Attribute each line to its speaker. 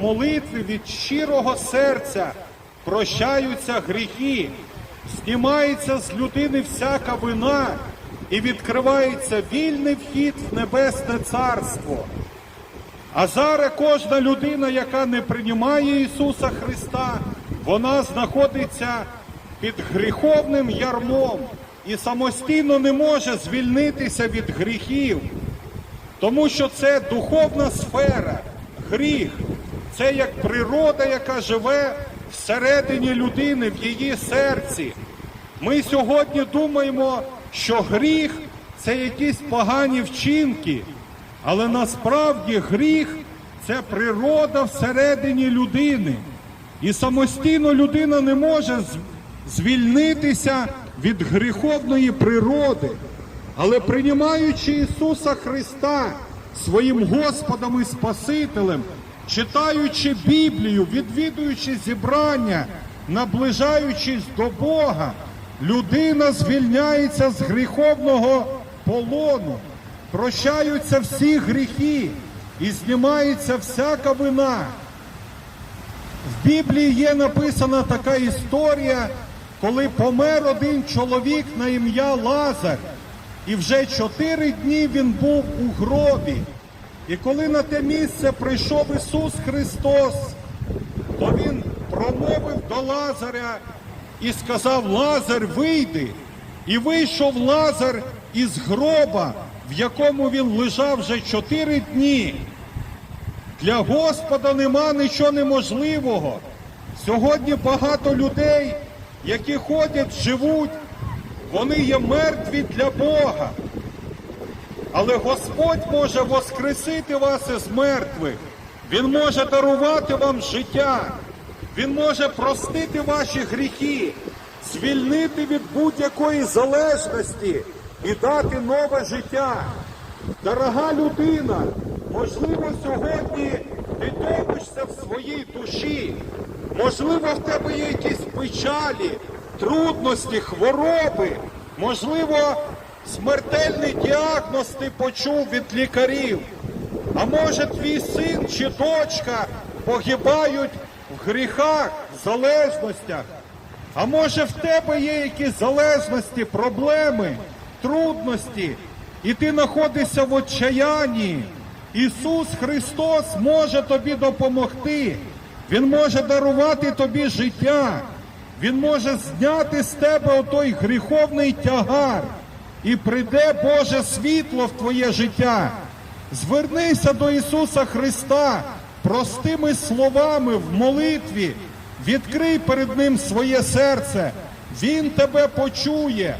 Speaker 1: в молитві від щирого серця прощаються гріхи, знімається з людини всяка вина і відкривається вільний вхід в небесне царство. А зараз кожна людина, яка не приймає Ісуса Христа, вона знаходиться під гріховним ярмом і самостійно не може звільнитися від гріхів. Тому що це духовна сфера, гріх. Це як природа, яка живе всередині людини, в її серці. Ми сьогодні думаємо, що гріх це якісь погані вчинки, але насправді гріх це природа всередині людини. І самостійно людина не може звільнитися від гріховної природи. Але приймаючи Ісуса Христа своїм Господом і Спасителем, читаючи Біблію, відвідуючи зібрання, наближаючись до Бога, людина звільняється з гріховного полону, прощаються всі гріхи і знімається всяка вина. В Біблії є написана така історія, коли помер один чоловік на ім'я Лазар, і вже чотири дні він був у гробі. І коли на те місце прийшов Ісус Христос, то Він промовив до Лазаря і сказав: Лазар, вийди. І вийшов Лазар із гроба, в якому він лежав вже чотири дні. Для Господа нема нічого неможливого. Сьогодні багато людей, які ходять, живуть, вони є мертві для Бога. Але Господь може воскресити вас із мертвих. Він може дарувати вам життя. Він може простити ваші гріхи, звільнити від будь-якої залежності і дати нове життя. Дорога людина, можливо, сьогодні ти топишся в своїй душі. Можливо, в тебе є якісь печалі, трудності, хвороби. Можливо, смертельний діагноз ти почув від лікарів. А може, твій син чи дочка погибають в гріхах, в залежностях. А може в тебе є якісь залежності, проблеми, трудності, і ти знаходишся в отчаянні. Ісус Христос може тобі допомогти. Він може дарувати тобі життя. Він може зняти з тебе отой гріховний тягар. І прийде Боже світло в твоє життя. Звернися до Ісуса Христа простими словами в молитві. Відкрий перед Ним своє серце. Він тебе почує.